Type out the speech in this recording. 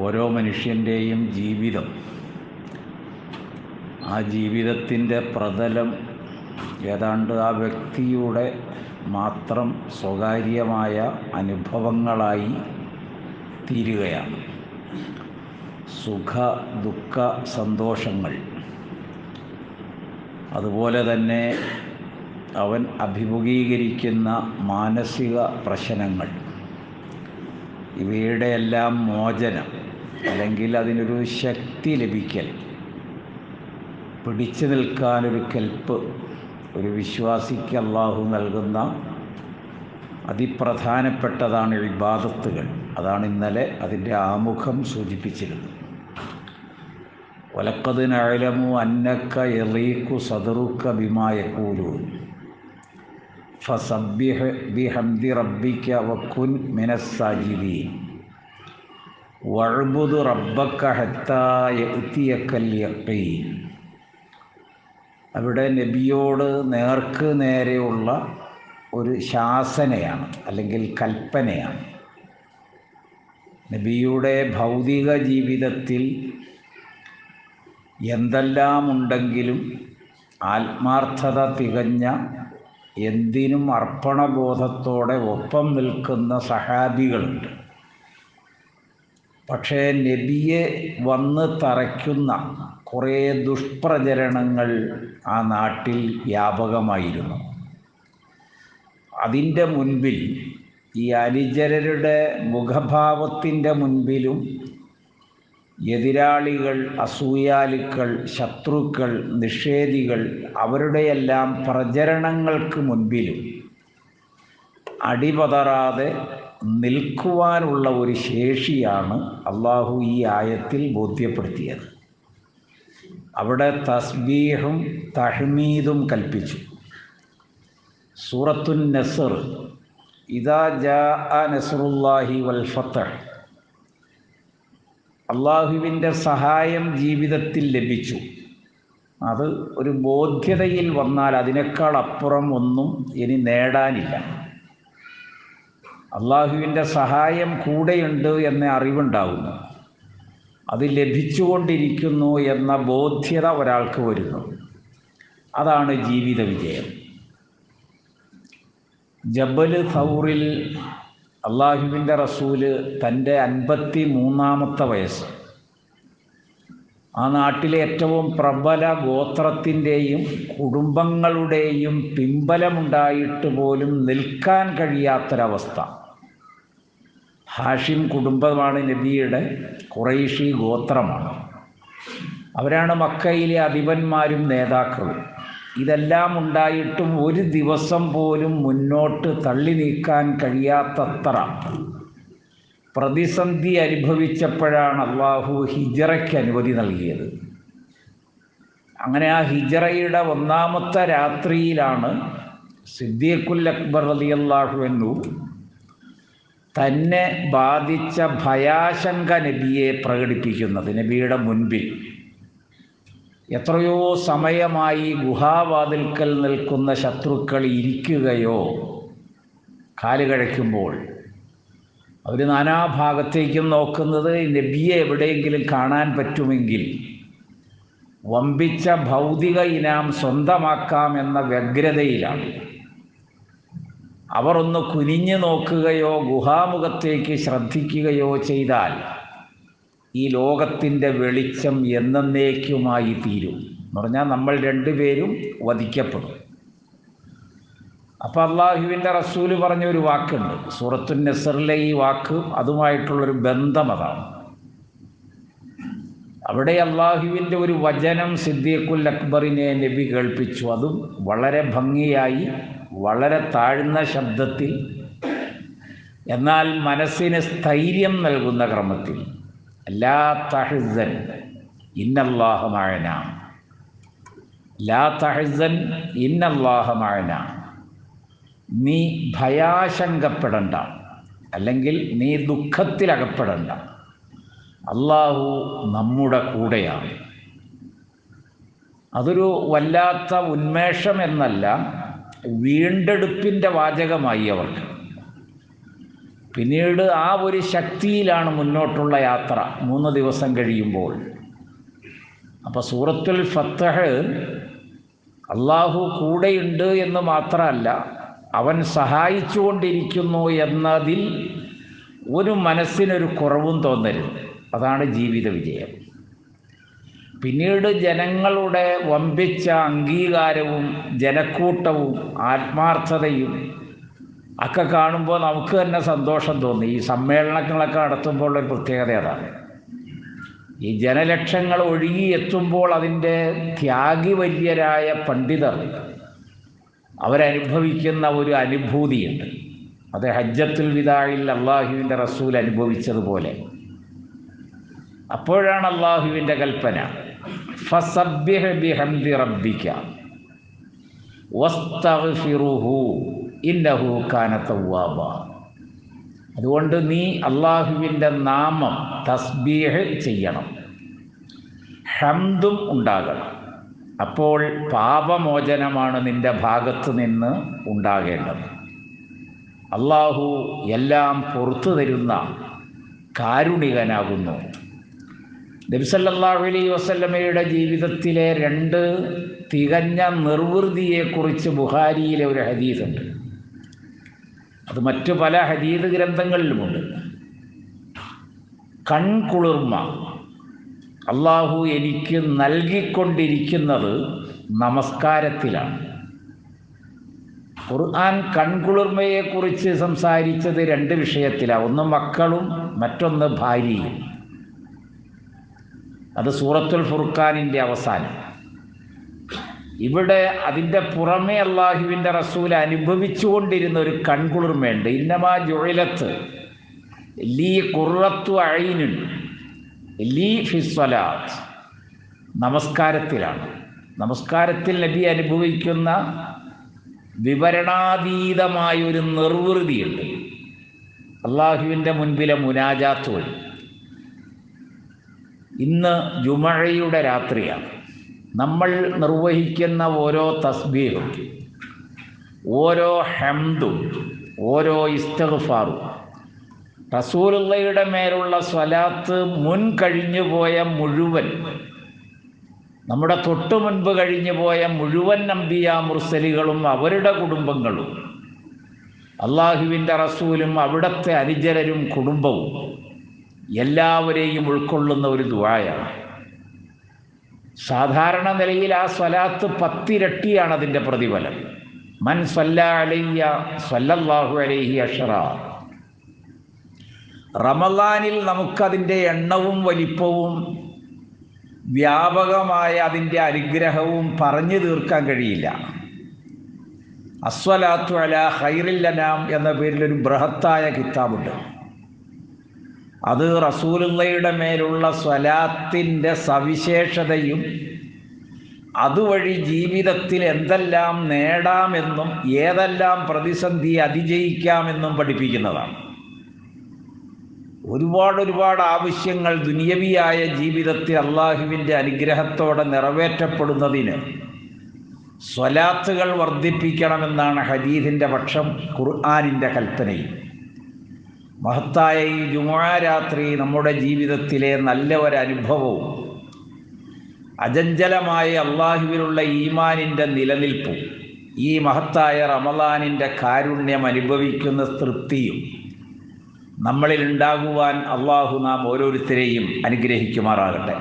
ഓരോ മനുഷ്യന്റെയും ജീവിതം. ആ ജീവിതത്തിന്റെ പ്രതലം ഏതാണ്ട് ആ വ്യക്തിയുടെ മാത്രം സ്വകാര്യമായ അനുഭവങ്ങളായി തീരുകയാണ്. സുഖ ദുഃഖ സന്തോഷങ്ങൾ. അതുപോലെ തന്നെ അവൻ അഭിമുഖീകരിക്കുന്ന മാനസിക പ്രശ്നങ്ങൾ. ഇവയുടെയെല്ലാം മോചനം. അല്ലെങ്കിൽ അതിനൊരു ശക്തി ലഭിക്കൽ. പിടിച്ചു നിൽക്കാനൊരു കെൽപ്പ് ഒരു വിശ്വാസിക്ക് അള്ളാഹു നൽകുന്ന അതിപ്രധാനപ്പെട്ടതാണ് ഇബാദത്തുകൾ. അതാണ് ഇന്നലെ അതിന്റെ ആമുഖം സൂചിപ്പിച്ചിരുന്നത്. വലക്കത് നഴലമു അന്നക്ക എറീക്കു സദറുക്ക ബിമായക്കൂലൂൻ ഫസബ്ബിഹ ബിഹംദി റബ്ബിക്ക വക്കുൻ മിനസ്സാജിദീൻ വഴുബുദ് റബ്ബക്ക ഹത്തായക്കൽ അവിടെ നബിയോട് നേർക്ക് നേരെയുള്ള ഒരു ശാസനയാണ് അല്ലെങ്കിൽ കൽപ്പനയാണ്. നബിയുടെ ഭൗതിക ജീവിതത്തിൽ എന്തെല്ലാം ഉണ്ടെങ്കിലും ആത്മാർത്ഥത തികഞ്ഞ എന്തിനും അർപ്പണബോധത്തോടെ ഒപ്പം നിൽക്കുന്ന സഹാബികളുണ്ട്. പക്ഷേ നബിയെ വന്ന് തറയ്ക്കുന്ന കുറേ ദുഷ്പ്രചരണങ്ങൾ ആ നാട്ടിൽ വ്യാപകമായിരുന്നു. അതിന്റെ മുൻപിൽ ഈ അനുചരരുടെ മുഖഭാവത്തിന്റെ മുൻപിലും എതിരാളികൾ അസൂയാലുക്കൾ ശത്രുക്കൾ നിഷേധികൾ അവരുടെയെല്ലാം പ്രചരണങ്ങൾക്ക് മുൻപിലും അടിപതറാതെ നിൽക്കുവാനുള്ള ഒരു ശേഷിയാണ് അള്ളാഹു ഈ ആയത്തിൽ ബോധ്യപ്പെടുത്തിയത്. അവിടെ തസ്ബീഹും തഹ്മീദും കൽപ്പിച്ചു. സൂറത്തുൻ നസർ ഇതാ ജാ നസറുല്ലാഹി വൽ ഫത്തഹ് അള്ളാഹുവിന്റെ സഹായം ജീവിതത്തിൽ ലഭിച്ചു. അത് ഒരു ബോധ്യതയിൽ വന്നാൽ അതിനേക്കാൾ അപ്പുറം ഒന്നും ഇനി നേടാനില്ല. അള്ളാഹുവിന്റെ സഹായം കൂടെയുണ്ട് എന്ന അറിവുണ്ടാകുന്നു അത് ലഭിച്ചുകൊണ്ടിരിക്കുന്നു എന്ന ബോധ്യത ഒരാൾക്ക് വരുന്നു. അതാണ് ജീവിത വിജയം. ജബൽ ഫൗറിൽ അള്ളാഹുവിന്റെ റസൂൽ തന്റെ അൻപത്തി മൂന്നാമത്തെ വയസ്സ്. ആ നാട്ടിലെ ഏറ്റവും പ്രബല ഗോത്രത്തിന്റെയും കുടുംബങ്ങളുടെയും പിമ്പലമുണ്ടായിട്ട് പോലും നിൽക്കാൻ കഴിയാത്തൊരവസ്ഥ. ഹാഷിം കുടുംബമാണ് നബിയുടെ കുറേഷി ഗോത്രമാണ്. അവരാണ് മക്കയിലെ അധിപന്മാരും നേതാക്കളും. ഇതെല്ലാം ഉണ്ടായിട്ടും ഒരു ദിവസം പോലും മുന്നോട്ട് തള്ളി നീക്കാൻ കഴിയാത്തത്ര പ്രതിസന്ധി അനുഭവിച്ചപ്പോഴാണ് അള്ളാഹു ഹിജറയ്ക്ക് അനുമതി നൽകിയത്. അങ്ങനെ ആ ഹിജറയുടെ ഒന്നാമത്തെ രാത്രിയിലാണ് സിദ്ദീഖുൽ അക്ബർ അലി അള്ളാഹുവിനു തന്നെ ബാധിച്ച ഭയാശങ്ക നബിയെ പ്രകടിപ്പിക്കുന്നത് നബിയുടെ മുൻപിൽ. എത്രയോ സമയമായി ഗുഹാവാതിൽക്കൽ നിൽക്കുന്ന ശത്രുക്കൾ ഇരിക്കുകയോ കാലുകഴയ്ക്കുമ്പോൾ അവർ നാനാഭാഗത്തേക്കും നോക്കുന്നത് നബിയെ എവിടെയെങ്കിലും കാണാൻ പറ്റുമെങ്കിൽ വമ്പിച്ച ഭൗതിക ഇനാം സ്വന്തമാക്കാം എന്ന വ്യഗ്രതയിലാണ്. അവർ ഒന്ന് കുനിഞ്ഞു നോക്കുകയോ ഗുഹാമുഖത്തേക്ക് ശ്രദ്ധിക്കുകയോ ചെയ്താൽ ഈ ലോകത്തിന്റെ വെളിച്ചം എന്നേക്കുമായി തീരും. എന്ന് പറഞ്ഞാൽ നമ്മൾ രണ്ടുപേരും വധിക്കപ്പെടും. അപ്പോൾ അള്ളാഹുവിന്റെ റസൂൽ പറഞ്ഞ ഒരു വാക്കുണ്ട്. സൂറത്തു നസറിലെ ഈ വാക്ക് അതുമായിട്ടുള്ളൊരു ബന്ധം അതാണ് അവിടെ അള്ളാഹുവിന്റെ ഒരു വചനം സിദ്ദീഖുൽ അക്ബറിനെ നബി കേൾപ്പിച്ചു. അതും വളരെ ഭംഗിയായി വളരെ താഴ്ന്ന ശബ്ദത്തിൽ എന്നാൽ മനസ്സിന് സ്ഥൈര്യം നൽകുന്ന ക്രമത്തിൽ ലാ തഹിസൻ ഇന്നല്ലാഹമായന ലാ തഹിസൻ ഇന്നല്ലാഹമായന നീ ഭയാശങ്കപ്പെടണ്ട അല്ലെങ്കിൽ നീ ദുഃഖത്തിലകപ്പെടണ്ട. അള്ളാഹു നമ്മുടെ കൂടെയാണ്. അതൊരു വല്ലാത്ത ഉന്മേഷം എന്നല്ല വീണ്ടെടുപ്പിന്റെ വാചകമായി അവർക്ക്. പിന്നീട് ആ ഒരു ശക്തിയിലാണ് മുന്നോട്ടുള്ള യാത്ര. മൂന്ന് ദിവസം കഴിയുമ്പോൾ. അപ്പോൾ സൂറത്തുൽ ഫത്തഹ് അള്ളാഹു കൂടെയുണ്ട് എന്ന് മാത്രമല്ല അവൻ സഹായിച്ചുകൊണ്ടിരിക്കുന്നു എന്നതിൽ ഒരു മനസ്സിനൊരു കുറവും തോന്നരുത്. അതാണ് ജീവിത വിജയം. പിന്നീട് ജനങ്ങളുടെ വമ്പിച്ച അംഗീകാരവും ജനക്കൂട്ടവും ആത്മാർത്ഥതയും ഒക്കെ കാണുമ്പോൾ നമുക്ക് തന്നെ സന്തോഷം തോന്നി. ഈ സമ്മേളനങ്ങളൊക്കെ നടത്തുമ്പോൾ ഒരു പ്രത്യേകത അതാണ്. ഈ ജനലക്ഷങ്ങൾ ഒഴുകി എത്തുമ്പോൾ അതിന്റെ ത്യാഗിവര്യരായ പണ്ഡിതർ അവരനുഭവിക്കുന്ന ഒരു അനുഭൂതിയുണ്ട്. അത് ഹജ്ജത്തുൽ വിദായിൽ അള്ളാഹുവിന്റെ റസൂൽ അനുഭവിച്ചതുപോലെ. അപ്പോഴാണ് അള്ളാഹുവിന്റെ കൽപ്പന. ഫസബ്ബിഹ് ബിഹംദി റബ്ബിക വസ്തഗ്ഫിറുഹു ഇന്നഹു കാന അതുകൊണ്ട് നീ അള്ളാഹുവിന്റെ നാമം തസ്ബീഹ് ചെയ്യണം. ഹംദും ഉണ്ടാകണം. അപ്പോൾ പാപമോചനമാണ് നിന്റെ ഭാഗത്ത് നിന്ന് ഉണ്ടാകേണ്ടത്. അള്ളാഹു എല്ലാം പുറത്തു തരുന്ന കാരുണികനാകുന്നു. നബിസല്ലാഹു അലൈ വസല്ലമയുടെ ജീവിതത്തിലെ രണ്ട് തികഞ്ഞ നിർവൃതിയെക്കുറിച്ച് ബുഹാരിയിലെ ഒരു ഹദീസുണ്ട്. അത് മറ്റു പല ഹദീദ് ഗ്രന്ഥങ്ങളിലുമുണ്ട്. കൺകുളിർമ. അള്ളാഹു എനിക്ക് നൽകിക്കൊണ്ടിരിക്കുന്നത് നമസ്കാരത്തിലാണ്. ഖുർആൻ കൺകുളിർമയെക്കുറിച്ച് സംസാരിച്ചത് രണ്ട് വിഷയത്തിലാണ് ഒന്ന് മക്കളും മറ്റൊന്ന് ഭാര്യയും. അത് സൂറത്തുൽ ഫുർഖാനിന്റെ അവസാനം. ഇവിടെ അതിന്റെ പുറമേ അള്ളാഹുവിന്റെ റസൂൽ അനുഭവിച്ചുകൊണ്ടിരുന്ന ഒരു കൺകുളിർമയുണ്ട്. ഇന്നമാ ജുഴലത്ത് ലീ കുറത്തു അഴീനുൻ ലീ ഫിസ്വലാത്ത് നമസ്കാരത്തിലാണ്. നമസ്കാരത്തിൽ നബി അനുഭവിക്കുന്ന വിവരണാതീതമായ ഒരു നിർവൃതിയുണ്ട്. അള്ളാഹുവിന്റെ മുൻപിലെ മുനാജാത്ത് വഴി ഇന്ന് ജുമഴയുടെ രാത്രിയാണ്. നമ്മൾ നിർവഹിക്കുന്ന ഓരോ തസ്ബീഹും ഓരോ ഹംദും ഓരോ ഇസ്തഗ്ഫാറും റസൂലുള്ളയുടെ മേലുള്ള സ്വലാത്ത് മുൻ കഴിഞ്ഞു പോയ മുഴുവൻ നമ്മുടെ തൊട്ടു മുൻപ് കഴിഞ്ഞു പോയ മുഴുവൻ നമ്പിയ മുർസലികളും അവരുടെ കുടുംബങ്ങളും അള്ളാഹുവിന്റെ റസൂലും അവിടുത്തെ അനുചരരും കുടുംബവും എല്ലാവരെയും ഉൾക്കൊള്ളുന്ന ഒരു ദുവായാണ് സാധാരണ നിലയിൽ ആ സ്വലാത്ത് പത്തിരട്ടിയാണ് അതിന്റെ പ്രതിഫലം. മൻ സല്ല അലയ്യ സല്ലല്ലാഹു അലൈഹി അഷറ. റമദാനിൽ നമുക്കതിന്റെ എണ്ണവും വലിപ്പവും വ്യാപകമായ അതിന്റെ അനുഗ്രഹവും പറഞ്ഞു തീർക്കാൻ കഴിയില്ല. അസ്വലാത്തു അല ഹൈറില്ലനാം എന്ന പേരിലൊരു ബൃഹത്തായ കിതാബുണ്ട്. അത് റസൂലുള്ളയുടെ മേലുള്ള സ്വലാത്തിന്റെ സവിശേഷതയും അതുവഴി ജീവിതത്തിൽ എന്തെല്ലാം നേടാമെന്നും ഏതെല്ലാം പ്രതിസന്ധി അതിജയിക്കാമെന്നും പഠിപ്പിക്കുന്നതാണ്. ഒരുപാട് ഒരുപാട് ആവശ്യങ്ങൾ ദുനിയവിയായ ജീവിതത്തിൽ അള്ളാഹുവിന്റെ അനുഗ്രഹത്തോടെ നിറവേറ്റപ്പെടുന്നതിന് സ്വലാത്തുകൾ വർദ്ധിപ്പിക്കണമെന്നാണ് ഹദീദിന്റെ പക്ഷം ഖുർആാനിന്റെ കൽപ്പനയും. മഹത്തായ ഈ ജുമാ രാത്രി നമ്മുടെ ജീവിതത്തിലെ നല്ല ഒരനുഭവവും അജഞ്ചലമായ അള്ളാഹുവിലുള്ള ഈമാനിന്റെ നിലനിൽപ്പും ഈ മഹത്തായ റമലാനിന്റെ കാരുണ്യം അനുഭവിക്കുന്ന തൃപ്തിയും നമ്മളിൽ ഉണ്ടാകുവാൻ അള്ളാഹു നാം ഓരോരുത്തരെയും അനുഗ്രഹിക്കുമാറാകട്ടെ.